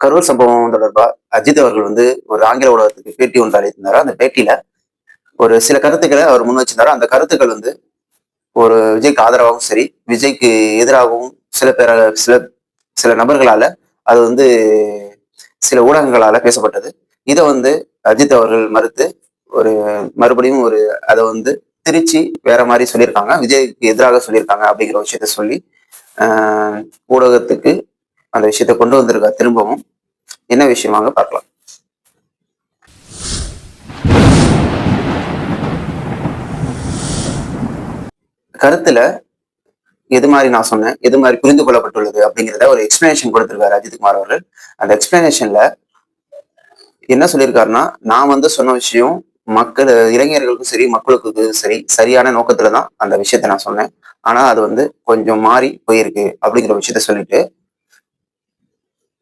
கரூர் சம்பவம் தொடர்பாக அஜித் அவர்கள் வந்து ஒரு ஆங்கில ஊடகத்துக்கு பேட்டி ஒன்று அளித்திருந்தாரு. அந்த பேட்டியில ஒரு சில கருத்துக்களை அவர் முன் வச்சிருந்தாரு. அந்த கருத்துக்கள் வந்து ஒரு விஜய்க்கு ஆதரவாகவும் சரி விஜய்க்கு எதிராகவும் சில பேர சில சில நபர்களால அது வந்து சில ஊடகங்களால பேசப்பட்டது. இதை வந்து அஜித் அவர்கள் மறுத்து ஒரு மறுபடியும் ஒரு அதை வந்து திருச்சி வேற மாதிரி சொல்லியிருக்காங்க. விஜய்க்கு எதிராக சொல்லியிருக்காங்க அப்படிங்கிற விஷயத்த சொல்லி ஊடகத்துக்கு அந்த விஷயத்த கொண்டு வந்திருக்கா திரும்பவும்? என்ன விஷயமாக பார்க்கலாம். கருத்துல எது மாதிரி நான் சொன்னேன் எது மாதிரி புரிந்து கொள்ளப்பட்டுள்ளது அப்படிங்கிறத ஒரு எக்ஸ்பிளனேஷன் கொடுத்திருக்காரு அஜித்குமார் அவர்கள். அந்த எக்ஸ்பிளனேஷன்ல என்ன சொல்லியிருக்காருன்னா நான் வந்து சொன்ன விஷயம் மக்கள் இளைஞர்களுக்கும் சரி மக்களுக்கு சரி சரியான நோக்கத்துல தான் அந்த விஷயத்த நான் சொன்னேன். ஆனா அது வந்து கொஞ்சம் மாறி போயிருக்கு அப்படிங்கிற விஷயத்த சொல்லிட்டு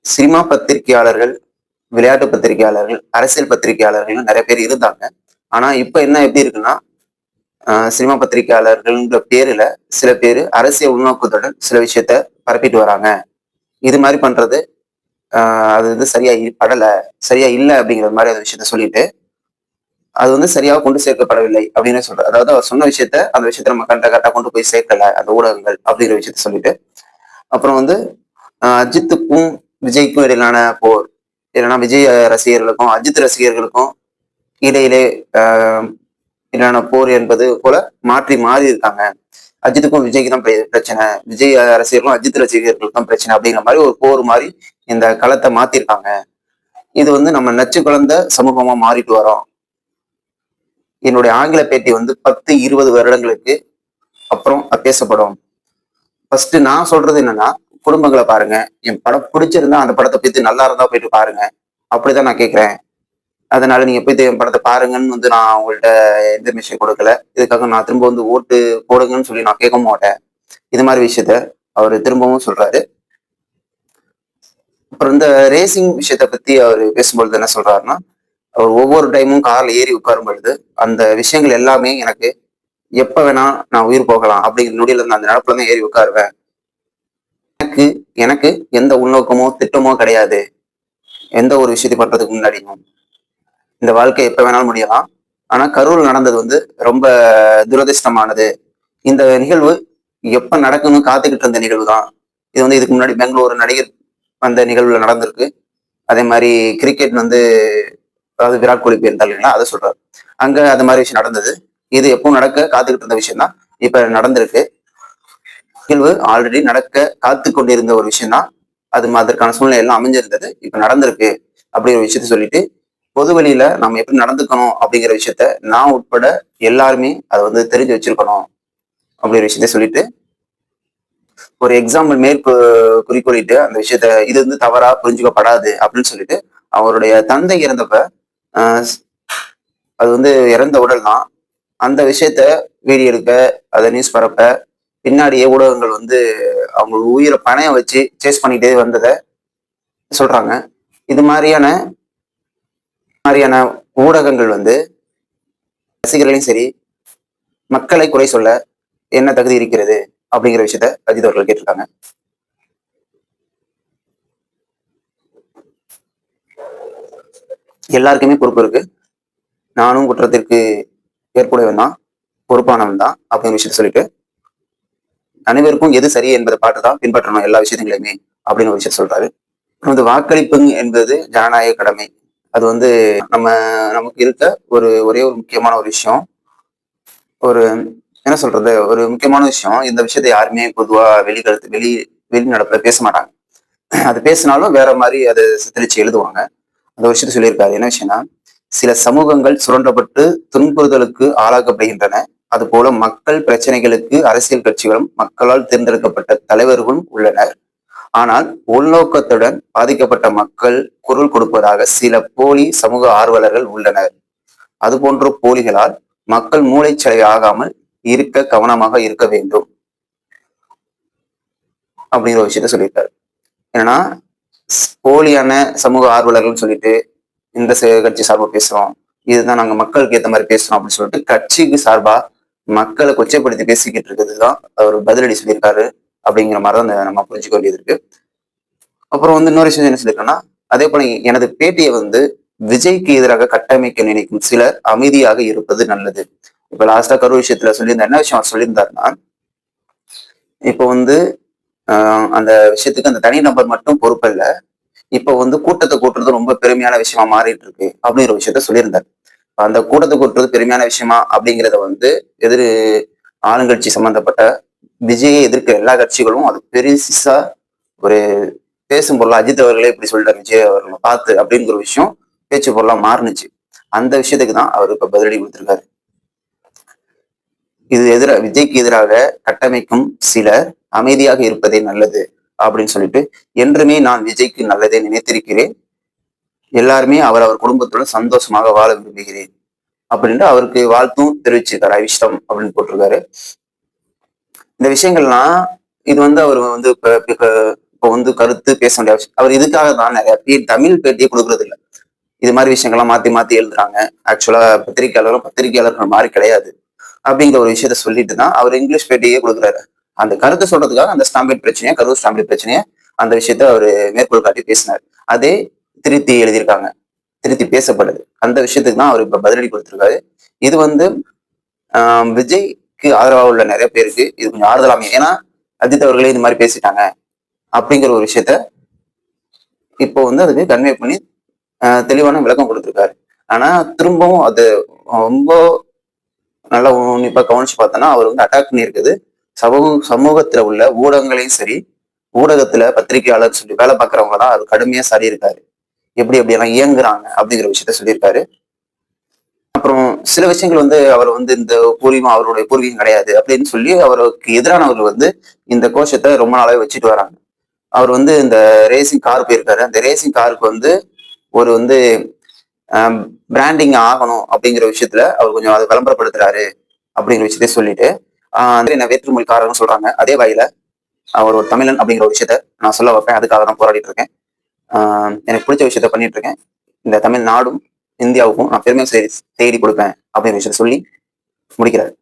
சினிமா பத்திரிகையாளர்கள் விளையாட்டு பத்திரிகையாளர்கள் அரசியல் பத்திரிகையாளர்கள் நிறைய பேர் இருந்தாங்க. ஆனா இப்ப என்ன எப்படி இருக்குன்னா சினிமா பத்திரிகையாளர்கள்ன்ற பேரில் சில பேர் அரசியல் உள்நோக்கத்துடன் சில விஷயத்த பரப்பிட்டு வராங்க. இது மாதிரி பண்றது அது வந்து சரியா படலை சரியா இல்லை அப்படிங்கிற மாதிரி அந்த விஷயத்த சொல்லிட்டு அது வந்து சரியாக கொண்டு சேர்க்கப்படவில்லை அப்படின்னு சொல்றாரு அதாவது அவர் சொன்ன விஷயத்த அந்த விஷயத்த நம்ம கண்ட கரெக்டாக கொண்டு போய் சேர்க்கல அந்த ஊடகங்கள் அப்படிங்கிற விஷயத்த சொல்லிட்டு. அப்புறம் வந்து அஜித்துக்கும் விஜய்க்கும் இடையிலான போர் இல்லைன்னா விஜய் ரசிகர்களுக்கும் அஜித் ரசிகர்களுக்கும் இடையிலே ஆஹ் இடையிலான போர் என்பது போல மாற்றி மாறி இருக்காங்க. அஜித்துக்கும் விஜய்க்கு தான் பிர- பிரச்சனை. விஜய் ரசிகர்களும் அஜித் ரசிகர்களுக்கும் தான் பிரச்சனை அப்படிங்கிற மாதிரி ஒரு போர் மாதிரி இந்த களத்தை மாத்திருக்காங்க. இது வந்து நம்ம நச்சு குழந்த சமூகமா மாறிட்டு வரோம். என்னுடைய ஆங்கில பேட்டி வந்து பத்து இருபது வருடங்களுக்கு அப்புறம் பேசப்படும் ஃபர்ஸ்ட் நான் சொல்றது என்னன்னா குடும்பங்களை பாருங்க. என் படம் பிடிச்சிருந்தா அந்த படத்தை பத்தி நல்லா இருந்தா போயிட்டு பாருங்க. அப்படிதான் நான் கேட்கிறேன் அதனால நீங்க போய் என் படத்தை பாருங்கன்னு வந்து நான் உங்கள்ட்ட விஷயம் கொடுக்கல. இதுக்காக நான் திரும்ப வந்து ஓட்டு போடுங்கன்னு சொல்லி நான் கேட்க மாட்டேன். இது மாதிரி விஷயத்த அவர் திரும்பவும் சொல்றாரு. அப்புறம் இந்த ரேசிங் விஷயத்த பத்தி அவர் பேசும்பொழுது என்ன சொல்றாருன்னா அவர் ஒவ்வொரு டைமும் கார்ல ஏறி உட்காரும் பொழுது அந்த விஷயங்கள் எல்லாமே எனக்கு எப்ப வேணா நான் உயிர் போகலாம் அப்படிங்கிற நொடியில இருந்து அந்த நடப்புல தான் ஏறி உட்காருவேன். எனக்கு எனக்கு எந்த உள்நோக்கமோ திட்டமோ கிடையாது. எந்த ஒரு விஷயத்தை பண்றதுக்கு முன்னாடியும் இந்த வாழ்க்கை எப்ப வேணாலும் முடியலாம். ஆனா கரூர் நடந்தது வந்து ரொம்ப துரதிர்ஷ்டமானது. இந்த நிகழ்வு எப்ப நடக்கணும்னு காத்துக்கிட்டு இருந்த நிகழ்வு தான். இது வந்து இதுக்கு முன்னாடி பெங்களூர் நடிகர் வந்த நிகழ்வுல நடந்திருக்கு. அதே மாதிரி கிரிக்கெட் வந்து அதாவது விராட் கோலி போயிருந்தார் இல்லைங்களா அதை சொல்றாரு. அங்க அது மாதிரி விஷயம் நடந்தது. இது எப்பவும் நடக்க காத்துக்கிட்டு இருந்த விஷயம் தான் இப்ப நடந்திருக்கு. நிகழ்வு ஆல்ரெடி நடக்க காத்து கொண்டிருந்த ஒரு விஷயம் தான் அது அதற்கான சூழ்நிலை எல்லாம் அமைஞ்சிருந்தது. இப்ப நடந்திருக்கு அப்படிங்கிற விஷயத்த சொல்லிட்டு பொது வழியில நம்ம எப்படி நடந்துக்கணும் அப்படிங்கிற விஷயத்த நான் உட்பட எல்லாருமே அதை வந்து தெரிஞ்சு வச்சிருக்கணும் அப்படிங்கிற விஷயத்த சொல்லிட்டு ஒரு எக்ஸாம்பிள் மேற்கு குறிக்கோளிட்டு அந்த விஷயத்த இது வந்து தவறா புரிஞ்சுக்கப்படாது அப்படின்னு சொல்லிட்டு அவருடைய தந்தை இறந்தப்ப ஆஹ் அது வந்து இறந்த உடல் தான் அந்த விஷயத்த வீடியோ எடுக்க அதை நியூஸ் பரப்ப பின்னாடியே ஊடகங்கள் வந்து அவங்க உயிரை பணையம் வச்சு சேஸ் பண்ணிட்டே வந்ததை சொல்றாங்க. இது மாதிரியான மாதிரியான ஊடகங்கள் வந்து ரசிகர்களையும் சரி மக்களை குறை சொல்ல என்ன தகுதி இருக்கிறது அப்படிங்கிற விஷயத்த அஜித் அவர்கள் கேட்டிருக்காங்க. எல்லாருக்குமே பொறுப்பு இருக்கு. நானும் குற்றத்திற்கு ஏற்புடையவன் தான் பொறுப்பானவன் தான் அப்படிங்கிற விஷயத்த சொல்லிட்டு அனைவருக்கும் எது சரி என்பதை பார்த்து தான் பின்பற்றணும் எல்லா விஷயங்களையுமே அப்படின்னு ஒரு விஷயம் சொல்றாரு. அப்புறம் வாக்களிப்பு என்பது ஜனநாயக கடமை. அது வந்து நம்ம நமக்கு இருக்க ஒரு ஒரே ஒரு முக்கியமான ஒரு விஷயம். ஒரு என்ன சொல்றது? ஒரு முக்கியமான விஷயம். இந்த விஷயத்தை யாருமே பொதுவா வெளிக்கழுத்து வெளி வெளிநடப்புல பேச மாட்டாங்க. அது பேசினாலும் வேற மாதிரி அதை சித்தரிச்சு எழுதுவாங்க. அந்த விஷயத்த சொல்லியிருக்காரு. என்ன விஷயம்னா சில சமூகங்கள் சுரண்டப்பட்டு துன்புறுதலுக்கு ஆளாக்கப்படுகின்றன. அதுபோல மக்கள் பிரச்சனைகளுக்கு அரசியல் கட்சிகளும் மக்களால் தேர்ந்தெடுக்கப்பட்ட தலைவர்களும் உள்ளனர். ஆனால் உள்நோக்கத்துடன் பாதிக்கப்பட்ட மக்கள் குரல் கொடுப்பதாக சில போலி சமூக ஆர்வலர்கள் உள்ளனர். அதுபோன்ற போலிகளால் மக்கள் மூளைச்சலை ஆகாமல் இருக்க கவனமாக இருக்க வேண்டும். அப்படிங்கிற ஒரு விஷயத்த சொல்லியிருக்காரு. ஏன்னா போலியான சமூக ஆர்வலர்கள்னு சொல்லிட்டு இந்த கட்சி சார்பாக பேசுறோம். இதுதான் நாங்க மக்களுக்கு ஏற்ற மாதிரி பேசுறோம் அப்படின்னு சொல்லிட்டு கட்சிக்கு சார்பா மக்களை கொச்சைப்படுத்தி பேசிக்கிட்டு இருக்கிறது தான் அவர் பதிலடி சொல்லியிருக்காரு அப்படிங்கிற மாதிரி தான் நம்ம புரிஞ்சுக்க வேண்டியது இருக்கு. அப்புறம் வந்து இன்னொரு விஷயம் என்ன சொல்லியிருக்கேன்னா அதே போல எனது பேட்டியை வந்து விஜய்க்கு எதிராக கட்டமைக்க நினைக்கும் சிலர் அமைதியாக இருப்பது நல்லது. இப்ப லாஸ்டா கரூர் விஷயத்துல சொல்லியிருந்தா என்ன விஷயம் அவர் சொல்லியிருந்தாருன்னா இப்போ வந்து ஆஹ் அந்த விஷயத்துக்கு அந்த தனி நபர் மட்டும் பொறுப்பல்ல இப்போ வந்து கூட்டத்தை கூட்டுறது ரொம்ப பெருமையான விஷயமா மாறிட்டு இருக்கு அப்படிங்கிற விஷயத்த சொல்லியிருந்தாரு. அந்த கூட்டத்தை கூட்டுறது பெருமையான விஷயமா அப்படிங்கிறத வந்து எதிர் ஆளுங்கட்சி சம்பந்தப்பட்ட விஜயை எதிர்க்கிற எல்லா கட்சிகளும் அது பெருசா ஒரு பேசும் பொருள் அஜித் அவர்களே இப்படி சொல்லிட்டார் விஜய் அவர்களை பார்த்து அப்படிங்கிற ஒரு விஷயம் பேச்சு பொருளா மாறுனுச்சு. அந்த விஷயத்துக்கு தான் அவர் இப்ப பதிலடி கொடுத்திருக்காரு. இது எதிராக விஜய்க்கு எதிராக கட்டமைக்கும் சிலர் அமைதியாக இருப்பதே நல்லது அப்படின்னு சொல்லிட்டு என்றுமே நான் விஜய்க்கு நல்லதே நினைத்திருக்கிறேன். எல்லாருமே அவர் அவர் குடும்பத்துடன் சந்தோஷமாக வாழ விரும்புகிறேன். அப்படின்ட்டு அவருக்கு வாழ்த்தும் தெரிவிச்சிருக்காரு அவிஷ்டம் அப்படின்னு போட்டிருக்காரு. இந்த விஷயங்கள்லாம் இது வந்து அவர் வந்து இப்ப வந்து கருத்து பேச வேண்டிய அவசியம் அவர் இதுக்காக தான் நிறைய பேர் தமிழ் பேட்டியே கொடுக்கறது இல்ல. இது மாதிரி விஷயங்கள்லாம் மாத்தி மாத்தி எழுதுறாங்க. ஆக்சுவலா பத்திரிகையாளரும் பத்திரிகையாளர்கள் மாதிரி கிடையாது. அப்படிங்கிற ஒரு விஷயத்த சொல்லிட்டு தான் அவர் இங்கிலீஷ் பேட்டியே கொடுக்குறாரு. அந்த கருத்தை சொல்றதுக்காக அந்த ஸ்டாம்பேட் பிரச்சனையை கரூர் ஸ்டாம்பேட் பிரச்சனையை அந்த விஷயத்த அவர் மேற்கோள் காட்டி பேசினார். அதே திருத்தி எழுதியிருக்காங்க. திருத்தி பேசப்படுது. அந்த விஷயத்துக்கு தான் அவர் இப்ப பதிலடி கொடுத்திருக்காரு. இது வந்து விஜய்க்கு ஆதரவாக உள்ள நிறைய பேருக்கு இது கொஞ்சம் ஆறுதலாமே ஏன்னா அஜித் அவர்களே இந்த மாதிரி பேசிட்டாங்க அப்படிங்கிற ஒரு விஷயத்த இப்போ வந்து அதுக்கு கன்வே பண்ணி தெளிவான விளக்கம் கொடுத்துருக்காரு. ஆனா திரும்பவும் அது ரொம்ப நல்லா உன்னிப்பா கவனிச்சு பார்த்தோன்னா அவர் வந்து அட்டாக் பண்ணியிருக்குது. சமூக சமூகத்துல உள்ள ஊடகங்களையும் சரி ஊடகத்துல பத்திரிகையாளர் சொல்லி வேலை பார்க்கறவங்க தான் அவர் கடுமையா சரி இருக்காரு எப்படி எப்படி எல்லாம் இயங்குறாங்க அப்படிங்கிற விஷயத்த சொல்லியிருக்காரு. அப்புறம் சில விஷயங்கள் வந்து அவர் வந்து இந்த பூர்வீகம் அவருடைய பூர்வீகம் கிடையாது அப்படின்னு சொல்லி அவருக்கு எதிரானவர்கள் வந்து இந்த கோஷத்தை ரொம்ப நாளாவே வச்சுட்டு வராங்க. அவர் வந்து இந்த ரேசிங் கார் போயிருக்காரு. அந்த ரேசிங் காருக்கு வந்து ஒரு வந்து பிராண்டிங் ஆகணும் அப்படிங்கிற விஷயத்துல அவர் கொஞ்சம் அதை விளம்பரப்படுத்துறாரு அப்படிங்கிற விஷயத்த சொல்லிட்டு என்ன வேற்றுமொழி என்ன சொல்றாங்க. அதே வகையில அவர் ஒரு தமிழன் அப்படிங்கிற விஷயத்த நான் சொல்ல வைப்பேன். அதுக்காக தான் போராடிட்டு இருக்கேன். எனக்கு பிடிச்ச விஷயத்த பண்ணிட்டு இருக்கேன் இந்த தமிழ் நாடும் இந்தியாவுக்கும் நான் பெருமை தேடி தேடி கொடுப்பேன் அப்படின்னு விஷயத்த சொல்லி முடிக்கிறாரு.